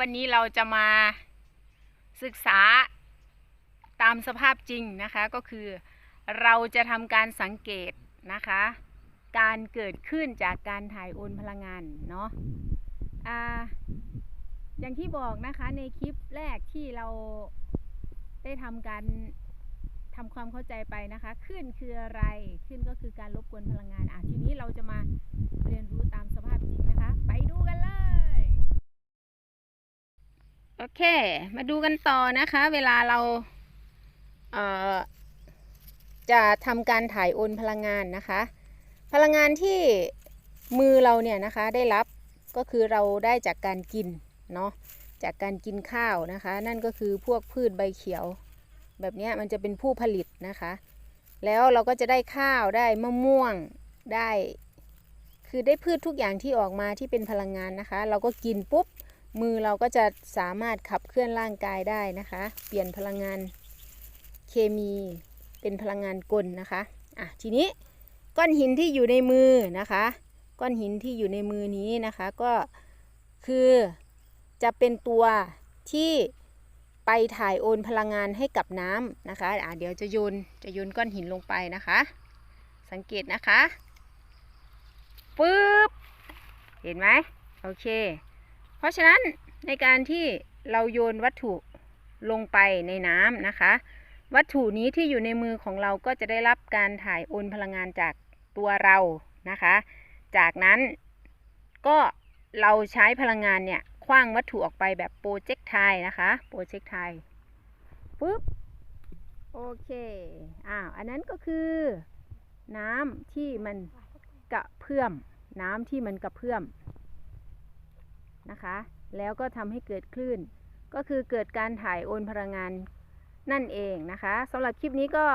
วันนี้เราจะมาศึกษาตามสภาพจริงนะคะ ก็คือเราจะทำการสังเกตนะคะ การเกิดขึ้นจากการถ่ายโอนพลังงานเนาะอ่าอย่างที่บอกนะคะในคลิปแรกที่เราได้ทำการทำความเข้าใจไปนะคะขึ้นคืออะไรขึ้นก็คือการรบกวนพลังงานอะทีนี้เราจะมาเรียนรู้ตามสภาพจริงนะคะ ไปดูกันเลย โอเค มาดูกันต่อนะคะ เวลาเราเจะทำการถ่ายโอนพลังงานนะคะ พลังงานที่มือเราเนี่ยนะคะได้รับก็คือเราได้จากการกินเนาะจากการกินข้าวนะคะ นั่นก็คือพวกพืชใบเขียว แบบนี้มันจะเป็นผู้ผลิตนะคะ แล้วเราก็จะได้ข้าวได้มะม่วงได้ คือได้พืชทุกอย่างที่ออกมาที่เป็นพลังงานนะคะ เราก็กินปุ๊บ มือเราก็จะสามารถขับเคลื่อนร่างกายได้นะคะ เปลี่ยนพลังงานเคมีเป็นพลังงานกลนะคะอะทีนี้ก้อนหินที่อยู่ในมือนะคะ ก้อนหินที่อยู่ในมือนี้นะคะก็คือจะเป็นตัวที่ไปถ่ายโอนพลังงานให้กับน้ำนะคะอะเดี๋ยวจะโยนจะโยนก้อนหินลงไปนะคะ สังเกตนะคะปึ๊บเห็นไหมโอเค เพราะฉะนั้นในการที่เราโยนวัตถุลงไปในน้ำนะคะ วัตถุนี้ที่อยู่ในมือของเราก็จะได้รับการถ่ายโอนพลังงานจากตัวเรานะคะ จากนั้นก็เราใช้พลังงานเนี่ยคว้างวัตถุออกไปแบบโปรเจกต์ไทนะคะโปรเจกต์ไทปึ๊บโอเคอ้าวอันนั้นก็คือน้ำที่มันกระเพื่อม น้ำที่มันกระเพื่อม นะคะ แล้วก็ทำให้เกิดคลื่น ก็คือเกิดการถ่ายโอนพลังงานนั่นเองนะคะสำหรับคลิปนี้ก็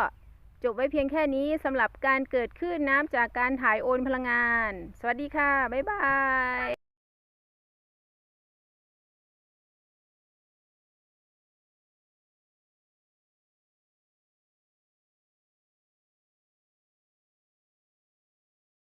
จบไว้เพียงแค่นี้สำหรับการเกิดคลื่นน้ำจากการถ่ายโอนพลังงาน สวัสดีค่ะ บ๊ายบาย